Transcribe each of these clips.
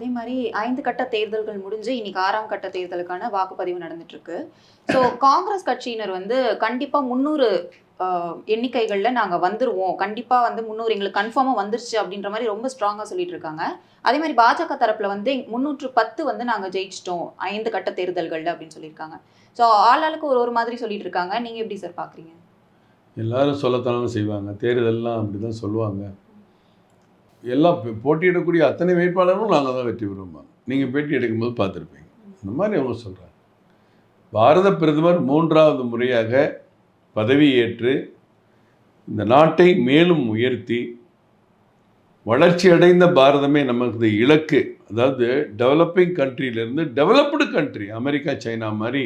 அதே மாதிரி ஐந்து கட்ட தேர்தல்கள் முடிஞ்சு இன்னைக்கு ஆறாம் கட்ட தேர்தலுக்கான வாக்குப்பதிவு நடந்துட்டு இருக்கு ஸோ காங்கிரஸ் கட்சியினர் வந்து கண்டிப்பா முன்னூறு எண்ணிக்கைகளில் நாங்கள் வந்துருவோம். கண்டிப்பாக வந்து முந்நூறு எங்களுக்கு கன்ஃபார்மாக வந்துருச்சு அப்படின்ற மாதிரி ரொம்ப ஸ்ட்ராங்காக சொல்லிட்டு இருக்காங்க அதே மாதிரி பாஜக தரப்பில் வந்து முந்நூற்று பத்து வந்து நாங்கள் ஜெயிச்சிட்டோம் ஐந்து கட்ட தேர்தல்களில் அப்படின்னு சொல்லியிருக்காங்க. ஸோ ஆளாளுக்கு ஒரு ஒரு மாதிரி சொல்லிட்டு இருக்காங்க நீங்கள் எப்படி சார் பார்க்குறீங்க எல்லாரும் சொல்லத்தானே செய்வாங்க. தேர்தல்லாம் அப்படி தான் சொல்லுவாங்க. எல்லாம் போட்டியிடக்கூடிய அத்தனை வேட்பாளரும் நாங்கள் தான் வெற்றி பெறுவோம்? நீங்கள் பேட்டி எடுக்கும்போது பார்த்துருப்பீங்க. இந்த மாதிரி அவங்க சொல்கிறாங்க பாரத பிரதமர் மூன்றாவது முறையாக பதவியேற்று இந்த நாட்டை மேலும் உயர்த்தி வளர்ச்சி அடைந்த பாரதமே நமக்கு இலக்கு. அதாவது டெவலப்பிங் கண்ட்ரியிலேருந்து டெவலப்டு கண்ட்ரி அமெரிக்கா சைனா மாதிரி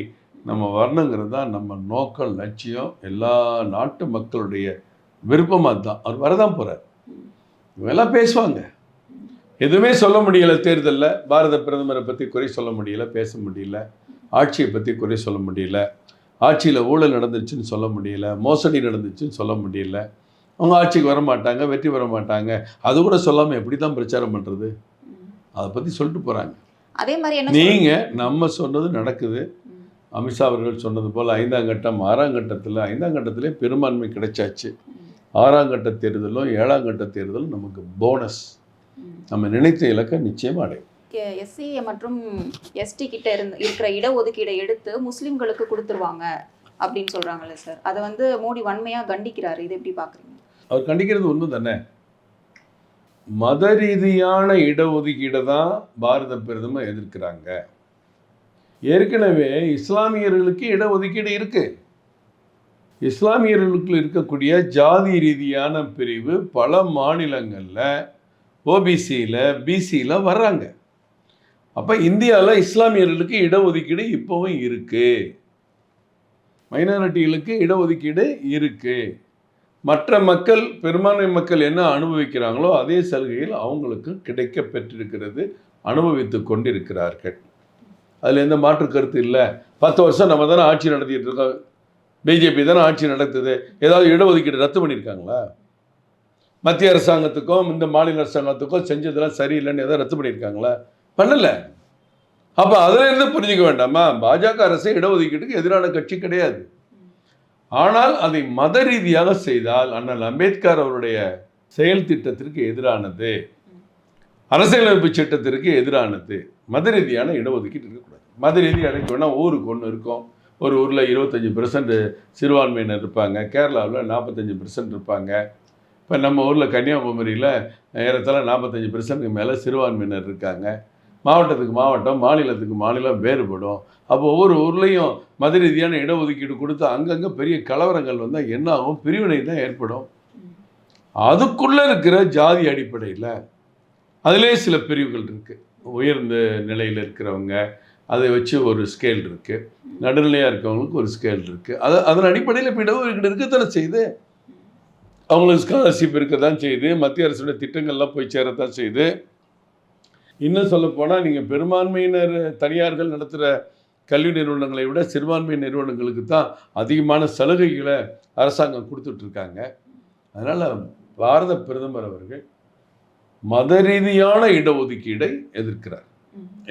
நம்ம வரணுங்கிறது தான் நம்ம நோக்கம் லட்சியம். எல்லா நாட்டு மக்களுடைய விருப்பமாக தான் அவர் வரதான் போகிறார் இவங்கெல்லாம் பேசுவாங்க. எதுவுமே சொல்ல முடியல தேர்தலில். பாரத பிரதமரை பற்றி குறை சொல்ல முடியல பேச முடியல. ஆட்சியை பற்றி குறை சொல்ல முடியல. ஆட்சியில் ஊழல் நடந்துச்சுன்னு சொல்ல முடியல. மோசடி நடந்துச்சுன்னு சொல்ல முடியல. அவங்க ஆட்சிக்கு வர மாட்டாங்க வெற்றி பெற மாட்டாங்க அது கூட சொல்லாமல் எப்படி தான் பிரச்சாரம் பண்ணுறது அதை பற்றி சொல்லிட்டு போகிறாங்க அதே மாதிரி? நீங்கள் நம்ம சொன்னது நடக்குது. அமித்ஷா அவர்கள் சொன்னது போல் ஐந்தாம் கட்டம் ஆறாம் கட்டத்தில் ஐந்தாம் கட்டத்திலே பெரும்பான்மை கிடைச்சாச்சு. ஆறாம் கட்ட தேர்தலும் ஏழாம் கட்ட தேர்தலும் நமக்கு போனஸ். நம்ம நினைத்த இலக்கை நிச்சயம் அடையும். எஸ்சி மற்றும் எஸ்டி கிட்ட இருந்து இருக்கிற இடஒதுக்கீடை எடுத்து முஸ்லிம்களுக்கு கொடுத்துருவாங்க அப்படின்னு சொல்றாங்கல்ல சார் அதை வந்து மோடி வன்மையா கண்டிக்கிறாரு. இது எப்படி பாக்குறீங்க? அவர் கண்டிக்கிறது உண்மை தானே? மத ரீதியான இடஒதுக்கீடை தான் பாரத பிரதமர் எதிர்க்கிறாங்க. ஏற்கனவே இஸ்லாமியர்களுக்கு இடஒதுக்கீடு இருக்கு. இஸ்லாமியர்களுக்கு இருக்கக்கூடிய ஜாதி ரீதியான பிரிவு பல மாநிலங்களில் ஓபிசியில் பிசியில் வர்றாங்க. அப்போ இந்தியாவில் இஸ்லாமியர்களுக்கு இடஒதுக்கீடு இப்போவும் இருக்குது மைனாரிட்டிகளுக்கு இடஒதுக்கீடு இருக்குது மற்ற மக்கள் பெரும்பான்மை மக்கள் என்ன அனுபவிக்கிறாங்களோ அதே சலுகையில் அவங்களுக்கு கிடைக்க பெற்றிருக்கிறது அனுபவித்து கொண்டிருக்கிறார்கள். அதில் எந்த மாற்று கருத்து இல்லை. பத்து வருஷம் நம்ம தானே ஆட்சி நடத்திட்டு இருக்கோம். பிஜேபி தானே ஆட்சி நடத்துது? ஏதாவது இடஒதுக்கீடு ரத்து பண்ணியிருக்காங்களா? மத்திய அரசாங்கத்துக்கும் இந்த மாநில அரசாங்கத்துக்கும் செஞ்சதெல்லாம் சரியில்லைன்னு ஏதாவது ரத்து பண்ணியிருக்காங்களா? பண்ணலை. அப்போ அதிலிருந்து புரிஞ்சுக்க வேண்டாமா? பாஜக அரசு இடஒதுக்கீட்டுக்கு எதிரான கட்சி கிடையாது. ஆனால் அதை மத ரீதியாக செய்தால் அண்ணல் அம்பேத்கர் அவருடைய செயல் திட்டத்திற்கு எதிரானது. அரசியலமைப்பு சட்டத்திற்கு எதிரானது. மத ரீதியான இடஒதுக்கீடு இருக்கக்கூடாது. மத ரீதியாக அடைக்கணும்னா ஊருக்கு ஒன்று இருக்கும். ஒரு ஊரில் இருபத்தஞ்சி பெர்சன்ட் சிறுபான்மையினர் இருப்பாங்க. கேரளாவில் நாற்பத்தஞ்சி பெர்சன்ட் இருப்பாங்க. இப்போ நம்ம ஊரில் கன்னியாகுமரியில் ஏறத்தாழ நாற்பத்தஞ்சி பெர்சன்ட்டுக்கு மேலே சிறுபான்மையினர் இருக்காங்க. மாவட்டத்துக்கு மாவட்டம் மாநிலத்துக்கு மாநிலம் வேறுபடும். அப்போ ஒவ்வொரு ஊர்லேயும் மத ரீதியான இடஒதுக்கீடு கொடுத்து அங்கங்கே பெரிய கலவரங்கள் வந்தால் என்ன ஆகும்? பிரிவினை தான் ஏற்படும். அதுக்குள்ளே இருக்கிற ஜாதி அடிப்படையில் அதிலே சில பிரிவுகள் இருக்குது உயர்ந்த நிலையில் இருக்கிறவங்க அதை வச்சு ஒரு ஸ்கேல் இருக்குது நடுநிலையாக இருக்கவங்களுக்கு ஒரு ஸ்கேல் இருக்குது அது அதன் அடிப்படையில் இப்போ இடஒதுக்கீடு இருக்கத்தானே செய்யுது? அவங்களுக்கு ஸ்காலர்ஷிப் இருக்க தான் செய்யுது. மத்திய அரசுடைய திட்டங்கள்லாம் போய் சேரத்தான் செய்யுது. இன்னும் சொல்லப்போனால் நீங்கள் பெரும்பான்மையினர் தனியார்கள் நடத்துகிற கல்வி நிறுவனங்களை விட சிறுபான்மை நிறுவனங்களுக்கு தான் அதிகமான சலுகைகளை அரசாங்கம் கொடுத்துட்ருக்காங்க. அதனால் பாரத பிரதமர் அவர்கள் மத ரீதியான இடஒதுக்கீடை எதிர்க்கிறார்.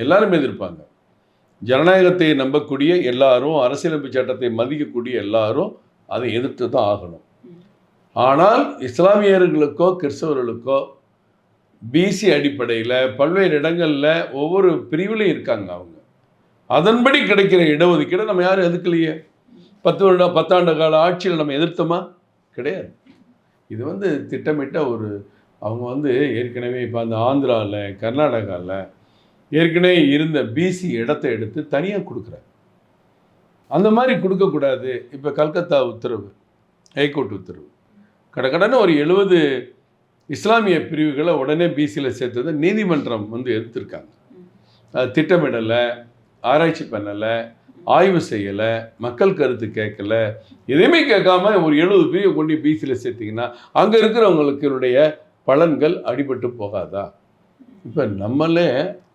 எல்லாரும் எதிர்ப்பாங்க. ஜனநாயகத்தை நம்பக்கூடிய எல்லாரும் அரசியலமைப்பு சட்டத்தை மதிக்கக்கூடிய எல்லாரும் அதை எதிர்த்து தான் ஆகணும். ஆனால் இஸ்லாமியர்களுக்கோ கிறிஸ்தவர்களுக்கோ பிசி அடிப்படையில் பல்வேறு இடங்களில் ஒவ்வொரு பிரிவுலையும் இருக்காங்க அவங்க. அதன்படி கிடைக்கிற இடஒதுக்கீடு நம்ம யாரும் எதிர்க்கலையே. பத்து வருடம் பத்தாண்டு கால ஆட்சியில் நம்ம எதிர்த்தோமா? கிடையாது. இது வந்து திட்டமிட்ட ஒரு அவங்க வந்து ஏற்கனவே இப்போ அந்த ஆந்திராவில் கர்நாடகாவில் ஏற்கனவே இருந்த பிசி இடத்தை எடுத்து தனியாக கொடுக்குறாங்க அந்த மாதிரி கொடுக்கக்கூடாது. இப்போ கல்கத்தா உத்தரவு ஹைகோர்ட் உத்தரவு. கடகடன்னு ஒரு எழுபது இஸ்லாமிய பிரிவுகளை உடனே பிசியில் சேர்த்ததை நீதிமன்றம் வந்து எதிர்த்திருக்காங்க. அது திட்டமிடலை ஆராய்ச்சி பண்ணலை ஆய்வு செய்யலை மக்கள் கருத்து கேட்கல. எதையுமே கேட்காம ஒரு எழுபது பிரிவை கொண்டு பிசியில் சேர்த்திங்கன்னா அங்கே இருக்கிறவங்களுடைய பலன்கள் அடிபட்டு போகாதா? இப்போ நம்மளே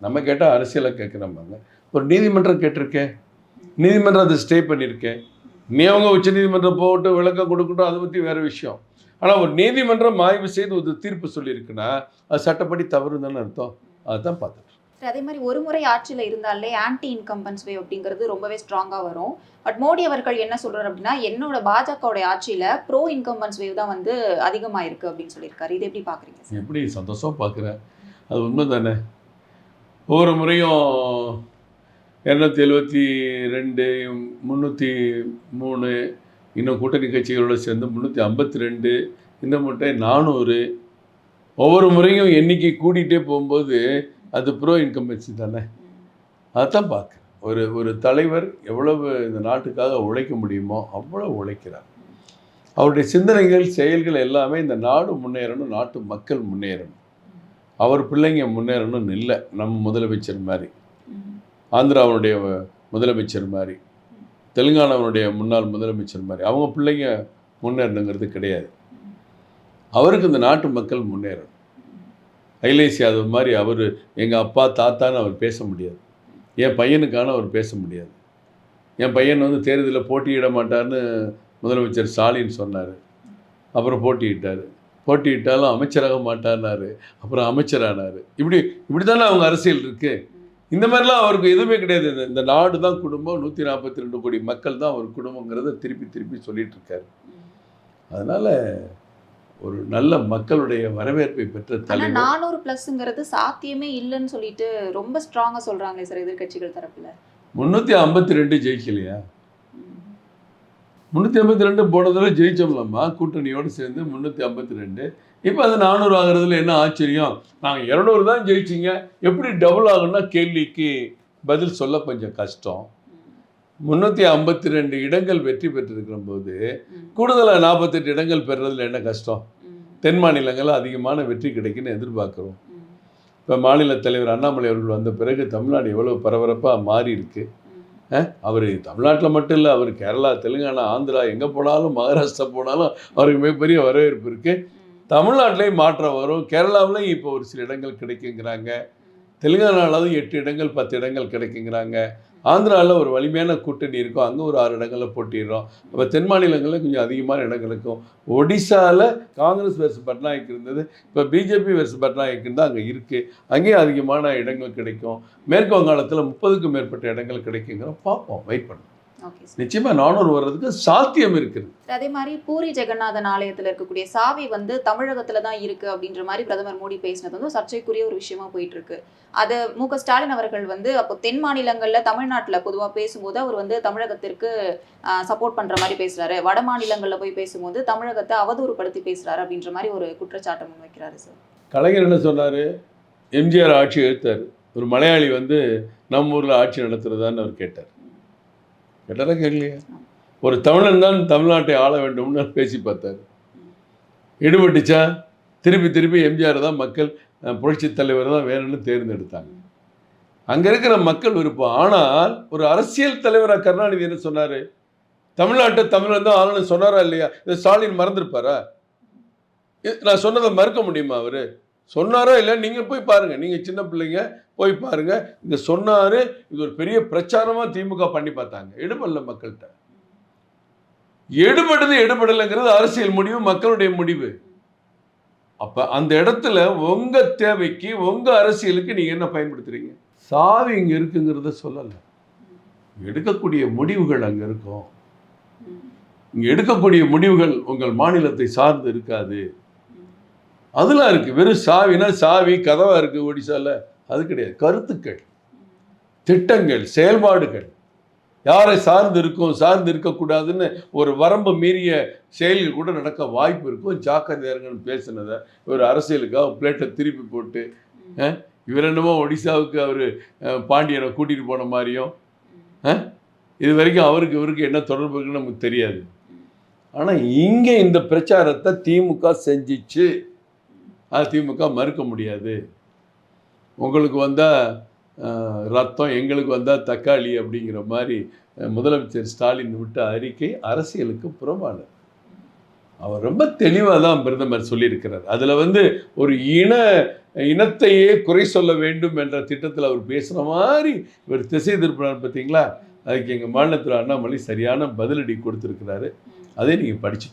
நம்ம கேட்டால் அரசியலை கேட்குறோம்பாங்க ஒரு நீதிமன்றம் கேட்டிருக்கேன் நீதிமன்றம் அதை ஸ்டே பண்ணியிருக்கேன் நீ அவங்க உச்ச நீதிமன்றம் போட்டு விளக்கம் கொடுக்கட்டும் அதை பற்றி வேறு விஷயம். ஆனால் ஒரு நீதிமன்றம் ஆய்வு செய்து ஒரு தீர்ப்பு சொல்லியிருக்குன்னா அது சட்டப்படி தவறு தானே அர்த்தம் அதுதான் பார்த்தேன் சரி, அதே மாதிரி ஒரு முறை ஆட்சியில இருந்தாலே ஆன்டி இன்கம்பன்ஸ் வேவ் அப்படிங்கிறது ரொம்பவே ஸ்ட்ராங்கா வரும். பட் மோடி அவர்கள் என்ன சொல்றாரு அப்படின்னா என்னோட பாஜகவுடைய ஆட்சியில ப்ரோ இன்கம்பன்ஸ் வேவ் தான் வந்து அதிகமா இருக்கு அப்படின்னு சொல்லியிருக்காரு. இது எப்படி பாக்குறீங்க சார்? எப்படி சந்தோஷம் பார்க்குறேன். அது உண்மை தானே ஒவ்வொரு முறையும் இரநூத்தி எழுபத்தி ரெண்டு முந்நூற்றி மூணு இன்னும் கூட்டணி கட்சிகளோடு சேர்ந்து முந்நூற்றி ஐம்பத்தி ரெண்டு இந்த முட்டை நானூறு. ஒவ்வொரு முறையும் எண்ணிக்கை கூட்டிகிட்டே போகும்போது அது ப்ரோ இன்கம்பன்சி தானே? அதைத்தான் பார்க்குறேன். ஒரு ஒரு தலைவர் எவ்வளவு இந்த நாட்டுக்காக உழைக்க முடியுமோ அவ்வளோ உழைக்கிறார். அவருடைய சிந்தனைகள் செயல்கள் எல்லாமே இந்த நாடு முன்னேறணும் நாட்டு மக்கள் முன்னேறணும். அவர் பிள்ளைங்க முன்னேறணும்னு இல்லை நம்ம முதலமைச்சர் மாதிரி. ஆந்திராவுடைய முதலமைச்சர் மாதிரி. தெலுங்கானாவுடைய முன்னாள் முதலமைச்சர் மாதிரி. அவங்க பிள்ளைங்க முன்னேறணுங்கிறது கிடையாது. அவருக்கு இந்த நாட்டு மக்கள் முன்னேறணும். அகிலேஷ் யாதவ் மாதிரி அவர் எங்கள் அப்பா தாத்தான்னு அவர் பேச முடியாது. என் பையனுக்கான அவர் பேச முடியாது. என் பையன் வந்து தேர்தலில் போட்டியிட மாட்டார்னு முதலமைச்சர் ஸ்டாலின் சொன்னார். அப்புறம் போட்டியிட்டார். போட்டியிட்டாலும் அமைச்சராக மாட்டார்னாரு அப்புறம் அமைச்சரானார். இப்படி இப்படி தானே அவங்க அரசியல் இருக்கு? இந்த மாதிரிலாம் அவருக்கு எதுவுமே கிடையாது. இந்த- நாடு தான் குடும்பம். நூற்றி நாற்பத்தி ரெண்டு கோடி மக்கள் தான் அவர் குடும்பங்கிறத திருப்பி திருப்பி சொல்லிட்டு இருக்காரு. அதனால ஒரு நல்ல மக்களுடைய வரவேற்பை பெற்ற தலைவர். நானூறு பிளஸ்ங்கிறது சாத்தியமே இல்லைன்னு சொல்லிட்டு ரொம்ப ஸ்ட்ராங்கா சொல்றாங்களே சார் எதிர்க்கட்சிகள் தரப்புல. முந்நூற்றி ஐம்பத்தி ரெண்டு ஜெயிக்கலையா? முந்நூற்றி ஐம்பத்தி ரெண்டு போன தடவை ஜெயிச்சோம்லம்மா. கூட்டணியோடு சேர்ந்து முந்நூற்றி ஐம்பத்தி ரெண்டு. இப்போ அது நானூறு ஆகுறதுல என்ன ஆச்சரியம்? நாங்கள் இரநூறு தான் ஜெயிச்சிங்க. எப்படி டபுள் ஆகும்னா கேள்விக்கு பதில் சொல்ல கொஞ்சம் கஷ்டம். முந்நூற்றி ஐம்பத்தி ரெண்டு இடங்கள் வெற்றி பெற்றிருக்கிற போது கூடுதலாக நாற்பத்தெட்டு இடங்கள் பெறுறதுல என்ன கஷ்டம்? தென் மாநிலங்களில் அதிகமான வெற்றி கிடைக்குன்னு எதிர்பார்க்குறோம். இப்போ மாநில தலைவர் அண்ணாமலை அவர்கள் வந்த பிறகு தமிழ்நாடு எவ்வளோ பரபரப்பாக மாறி இருக்கு அவர் தமிழ்நாட்டில் மட்டும் இல்லை அவர் கேரளா தெலுங்கானா ஆந்திரா எங்கே போனாலும் மகாராஷ்டிரா போனாலும் அவருக்கு மிகப்பெரிய வரவேற்பு இருக்குது தமிழ்நாட்டிலையும் மாற்றம் வரும். கேரளாவிலையும் இப்போ ஒரு சில இடங்கள் கிடைக்குங்கிறாங்க. தெலுங்கானாவில் எட்டு இடங்கள் பத்து இடங்கள் கிடைக்குங்கிறாங்க. ஆந்திராவில் ஒரு வலிமையான கூட்டணி இருக்கும் அங்கே ஒரு ஆறு இடங்களில் போட்டிடுறோம். அப்போ தென் மாநிலங்களில் கொஞ்சம் அதிகமான இடங்கள் இருக்கும் ஒடிசாவில் காங்கிரஸ் வெர்ஸ் பட்நாயக் இருந்தது. இப்போ பிஜேபி வெர்ஸ் பட்நாயக் தான் அங்கே இருக்குது அங்கேயும் அதிகமான இடங்கள் கிடைக்கும். மேற்கு வங்காளத்தில் முப்பதுக்கும் மேற்பட்ட இடங்கள் கிடைக்குங்கிற பார்ப்போம் வெயிட் பண்ணுவோம். ஓகே சார் நிச்சயமாக நானூறு வர்றதுக்கு சாத்தியம் இருக்குது அதே மாதிரி பூரி ஜெகநாதன் ஆலயத்துல இருக்கக்கூடிய சாவி வந்து தமிழகத்துல தான் இருக்கு அப்படின்ற மாதிரி பிரதமர் மோடி பேசினது வந்து சர்ச்சைக்குரிய ஒரு விஷயமா போயிட்டு இருக்கு அது மு க ஸ்டாலின் அவர்கள் வந்து அப்போ தென் மாநிலங்கள்ல தமிழ்நாட்டுல பொதுவா பேசும்போது அவர் வந்து தமிழகத்திற்கு சப்போர்ட் பண்ற மாதிரி பேசுறாரு. வட மாநிலங்கள்ல போய் பேசும்போது தமிழகத்தை அவதூறுபடுத்தி பேசுறாரு அப்படின்ற மாதிரி ஒரு குற்றச்சாட்டை முன்வைக்கிறாரு சார் கலைஞர் என்ன சொன்னார்? எம்ஜிஆர் ஆட்சி எடுத்தார் ஒரு மலையாளி வந்து நம்ம ஊரில் ஆட்சி நடத்துறதான்னு அவர் கேட்டார். கேட்டாரா கேட்கலையா. ஒரு தமிழன் தான் தமிழ்நாட்டை ஆள வேண்டும்னு பேசி பார்த்தார். ஈடுபட்டுச்சா? திருப்பி திருப்பி எம்ஜிஆர் தான் மக்கள் புரட்சி புரட்சித் தலைவர் தான் வேணும்னு தேர்ந்தெடுத்தாங்க. அங்கே இருக்கிற மக்கள் விருப்பம். ஆனால் ஒரு அரசியல் தலைவராக கருணாநிதி என்ன சொன்னார்? தமிழ்நாட்டை தமிழன் தான் ஆளுநர் சொன்னாரா இல்லையா? இதை ஸ்டாலின் மறந்துருப்பாரா? இது- நான் சொன்னதை மறுக்க முடியுமா அவர்? சொன்னாரோ இல்லை நீங்கள் போய் பாருங்கள் நீங்கள் சின்ன பிள்ளைங்க போய் பாருங்கள் இங்க சொன்னார் இது ஒரு பெரிய பிரச்சாரமாக திமுக பண்ணி பார்த்தாங்க. எடுபடல மக்கள்கிட்ட. எடுபடுது எடுபடலைங்கிறது அரசியல் முடிவு மக்களுடைய முடிவு. அப்போ அந்த இடத்துல உங்கள் தேவைக்கு உங்கள் அரசியலுக்கு நீங்கள் என்ன பயன்படுத்துறீங்க? சாவி இங்கே இருக்குங்கிறத சொல்லலை. எடுக்கக்கூடிய முடிவுகள் அங்கே இருக்கும். இங்கே எடுக்கக்கூடிய முடிவுகள் உங்கள் மாநிலத்தை சார்ந்து இருக்காது. அதெல்லாம் இருக்குது வெறும் சாவினா சாவி கதவாக இருக்குது ஒடிசாவில் அது கிடையாது. கருத்துக்கள் திட்டங்கள் செயல்பாடுகள். யாரை சார்ந்து இருக்கும் சார்ந்து இருக்கக்கூடாதுன்னு ஒரு வரம்பு மீறிய செயல்கள் கூட நடக்க வாய்ப்பு இருக்கும். ஜாக்கிரதையா இருங்கன்னு பேசினதை ஒரு அரசியலுக்காக பிளேட்டை திருப்பி போட்டு இவர் என்னமோ ஒடிசாவுக்கு அவர் பாண்டியனை கூட்டிகிட்டு போன மாதிரியும் இது வரைக்கும் அவருக்கு இவருக்கு என்ன தொடர்பு இருக்குன்னு நமக்கு தெரியாது. ஆனால் இங்கே இந்த பிரச்சாரத்தை திமுக செஞ்சிச்சு. அது திமுக மறுக்க முடியாது. உங்களுக்கு வந்தால் ரத்தம் எங்களுக்கு வந்தால் தக்காளி அப்படிங்கிற மாதிரி முதலமைச்சர் ஸ்டாலின் விட்ட அறிக்கை அரசியலுக்கு புறம்பானது. அவர் ரொம்ப தெளிவாக தான் பிரதமர் சொல்லியிருக்கிறார். அதில் வந்து ஒரு இன இனத்தையே குறை சொல்ல வேண்டும் என்ற திட்டத்தில் அவர் பேசுகிற மாதிரி இவர் திசை திருப்பினார் பார்த்தீங்களா அதுக்கு எங்கள் மாநிலத்தில் அண்ணாமலை சரியான பதிலடி கொடுத்துருக்கிறாரு. அதை நீங்கள் படிச்சு